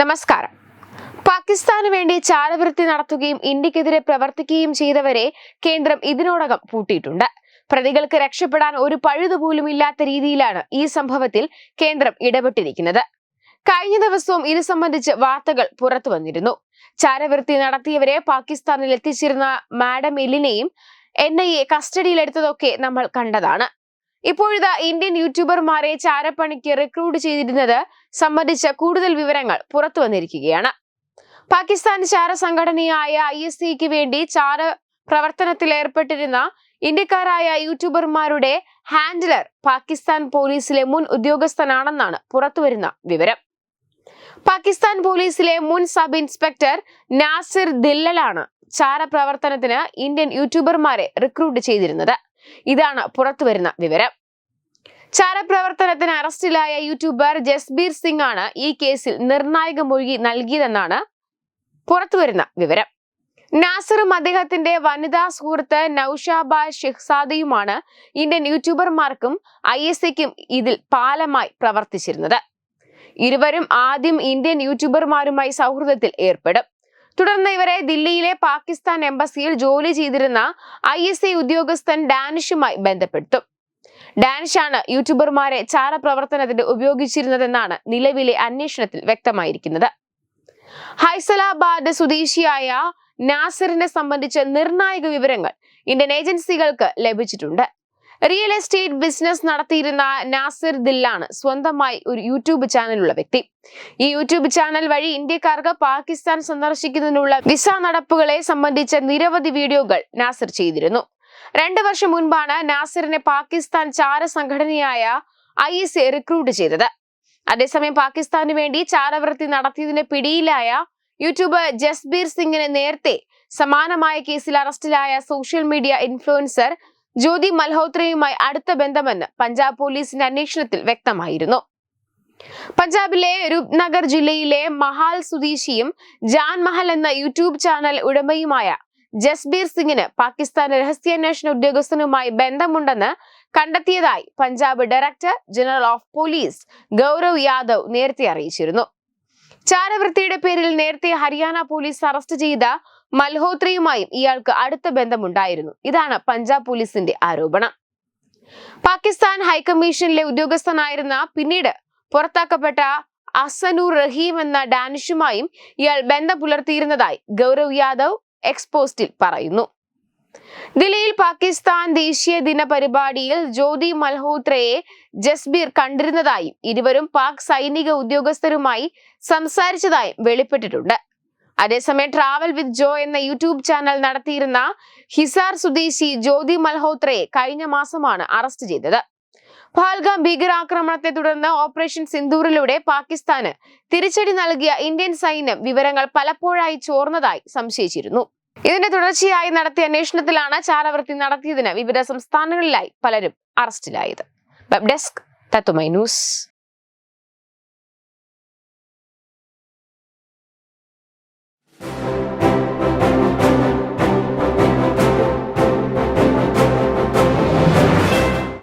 നമസ്കാരം. പാകിസ്ഥാന് വേണ്ടി ചാരവൃത്തി നടത്തുകയും ഇന്ത്യക്കെതിരെ പ്രവർത്തിക്കുകയും ചെയ്തവരെ കേന്ദ്രം ഇതിനോടകം പൂട്ടിയിട്ടുണ്ട്. പ്രതികൾക്ക് രക്ഷപ്പെടാൻ ഒരു പഴുതുപോലും ഇല്ലാത്ത രീതിയിലാണ് ഈ സംഭവത്തിൽ കേന്ദ്രം ഇടപെട്ടിരിക്കുന്നത്. കഴിഞ്ഞ ദിവസവും ഇത് സംബന്ധിച്ച് വാർത്തകൾ പുറത്തു വന്നിരുന്നു. ചാരവൃത്തി നടത്തിയവരെ പാകിസ്ഥാനിൽ എത്തിച്ചിരുന്ന മാഡം എല്ലിനെയും എൻ ഐ എ കസ്റ്റഡിയിലെടുത്തതൊക്കെ നമ്മൾ കണ്ടതാണ്. ഇപ്പോഴിതാ ഇന്ത്യൻ യൂട്യൂബർമാരെ ചാരപ്പണിക്ക് റിക്രൂട്ട് ചെയ്തിരുന്നത് സംബന്ധിച്ച കൂടുതൽ വിവരങ്ങൾ പുറത്തു വന്നിരിക്കുകയാണ്. പാകിസ്ഥാൻ ചാര സംഘടനയായ ഐ എസ് സിക്ക് വേണ്ടി ചാര പ്രവർത്തനത്തിൽ ഏർപ്പെട്ടിരുന്ന ഇന്ത്യക്കാരായ യൂട്യൂബർമാരുടെ ഹാൻഡിലർ പാകിസ്ഥാൻ പോലീസിലെ മുൻ ഉദ്യോഗസ്ഥനാണെന്നാണ് പുറത്തുവരുന്ന വിവരം. പാകിസ്ഥാൻ പോലീസിലെ മുൻ സബ് ഇൻസ്പെക്ടർ നാസിർ ദില്ലലാണ് ചാര പ്രവർത്തനത്തിന് ഇന്ത്യൻ യൂട്യൂബർമാരെ റിക്രൂട്ട് ചെയ്തിരുന്നത്. ഇതാണ് പുറത്തുവരുന്ന വിവരം. ചാരപ്രവർത്തനത്തിന് അറസ്റ്റിലായ യൂട്യൂബർ ജസ്ബീർ സിംഗ് ആണ് ഈ കേസിൽ നിർണായക മൊഴി നൽകിയതെന്നാണ് പുറത്തുവരുന്ന വിവരം. നാസറും അദ്ദേഹത്തിന്റെ വനിതാ സുഹൃത്ത് നൌഷാബ ഷെഹ്സാദയുമാണ് ഇന്ത്യൻ യൂട്യൂബർമാർക്കും ഐ എസ് സിക്കും ഇതിൽ പാലമായി പ്രവർത്തിച്ചിരുന്നത്. ഇരുവരും ആദ്യം ഇന്ത്യൻ യൂട്യൂബർമാരുമായി സൗഹൃദത്തിൽ ഏർപ്പെടും. തുടർന്ന് ഇവരെ ദില്ലിയിലെ പാകിസ്ഥാൻ എംബസിയിൽ ജോലി ചെയ്തിരുന്ന ഐ എസ് ഐ ഉദ്യോഗസ്ഥൻ ഡാനിഷുമായി ബന്ധപ്പെടുത്തും. ഡാനിഷാണ് യൂട്യൂബർമാരെ ചാരപ്രവർത്തനത്തിന് ഉപയോഗിച്ചിരുന്നതെന്നാണ് നിലവിലെ അന്വേഷണത്തിൽ വ്യക്തമായിരിക്കുന്നത്. ഹൈസലാബാദ് സ്വദേശിയായ നാസറിനെ സംബന്ധിച്ച നിർണായക വിവരങ്ങൾ ഇന്ത്യൻ ഏജൻസികൾക്ക് ലഭിച്ചിട്ടുണ്ട്. റിയൽ എസ്റ്റേറ്റ് ബിസിനസ് നടത്തിയിരുന്ന നാസിർ ദില്ലാണ് സ്വന്തമായി ഒരു യൂട്യൂബ് ചാനലുള്ള വ്യക്തി. ഈ യൂട്യൂബ് ചാനൽ വഴി ഇന്ത്യക്കാർക്ക് പാകിസ്ഥാൻ സന്ദർശിക്കുന്നതിനുള്ള വിസ നടപ്പുകളെ സംബന്ധിച്ച നിരവധി വീഡിയോകൾ നാസിർ ചെയ്തിരുന്നു. രണ്ടു വർഷം മുൻപാണ് നാസിറിനെ പാകിസ്ഥാൻ ചാര സംഘടനയായ ഐ എസ് റിക്രൂട്ട് ചെയ്തത്. അതേസമയം പാകിസ്ഥാന് വേണ്ടി ചാരവൃത്തി നടത്തിയതിന് പിടിയിലായ യൂട്യൂബർ ജസ്ബീർ സിംഗിന് നേരത്തെ സമാനമായ കേസിൽ അറസ്റ്റിലായ സോഷ്യൽ മീഡിയ ഇൻഫ്ലുവൻസർ ജ്യോതി മൽഹോത്രയുമായി അടുത്ത ബന്ധമെന്ന് പഞ്ചാബ് പോലീസിന്റെ അന്വേഷണത്തിൽ വ്യക്തമായിരുന്നു. പഞ്ചാബിലെ രൂപ്നഗർ ജില്ലയിലെ മഹാൽ സ്വദേശിയും ജാൻ മഹൽ എന്ന യൂട്യൂബ് ചാനൽ ഉടമയുമായ ജസ്ബീർ സിംഗിന് പാകിസ്ഥാൻ രഹസ്യാന്വേഷണ ഉദ്യോഗസ്ഥനുമായി ബന്ധമുണ്ടെന്ന് കണ്ടെത്തിയതായി Punjab director general of police Gaurav Yadav നേരത്തെ അറിയിച്ചിരുന്നു. ചാരവൃത്തിയുടെ പേരിൽ നേരത്തെ ഹരിയാന പോലീസ് അറസ്റ്റ് ചെയ്ത മൽഹോത്രയുമായും ഇയാൾക്ക് അടുത്ത ബന്ധമുണ്ടായിരുന്നു. ഇതാണ് പഞ്ചാബ് പോലീസിന്റെ ആരോപണം. പാകിസ്ഥാൻ ഹൈക്കമ്മീഷനിലെ ഉദ്യോഗസ്ഥനായിരുന്ന പിന്നീട് പുറത്താക്കപ്പെട്ട അസനൂർ റഹീം എന്ന ഡാനിഷുമായും ഇയാൾ ബന്ധം പുലർത്തിയിരുന്നതായി ഗൗരവ് യാദവ് എക്സ്പോസ്റ്റിൽ പറയുന്നു. ദില്ലിയിൽ പാകിസ്ഥാൻ ദേശീയ ദിന പരിപാടിയിൽ ജ്യോതി മൽഹോത്രയെ ജസ്ബീർ കണ്ടിരുന്നതായും ഇരുവരും പാക് സൈനിക ഉദ്യോഗസ്ഥരുമായി സംസാരിച്ചതായും വെളിപ്പെട്ടിട്ടുണ്ട്. അതേസമയം ട്രാവൽ വിത്ത് ജോ എന്ന യൂട്യൂബ് ചാനൽ നടത്തിയിരുന്ന ഹിസാർ സ്വദേശി ജ്യോതി മൽഹോത്രയെ കഴിഞ്ഞ മാസമാണ് അറസ്റ്റ് ചെയ്തത്. പഹൽഗാം ഭീകരാക്രമണത്തെ തുടർന്ന് ഓപ്പറേഷൻ സിന്ദൂറിലൂടെ പാകിസ്ഥാന് തിരിച്ചടി നൽകിയ ഇന്ത്യൻ സൈന്യം വിവരങ്ങൾ പലപ്പോഴായി ചോർന്നതായി സംശയിച്ചിരുന്നു. ഇതിന്റെ തുടർച്ചയായി നടത്തിയ അന്വേഷണത്തിലാണ് ചാരവൃത്തി നടത്തിയതിന് വിവിധ സംസ്ഥാനങ്ങളിലായി പലരും അറസ്റ്റിലായത് വെബ് ഡെസ്ക് തത്തുമൈ ന്യൂസ്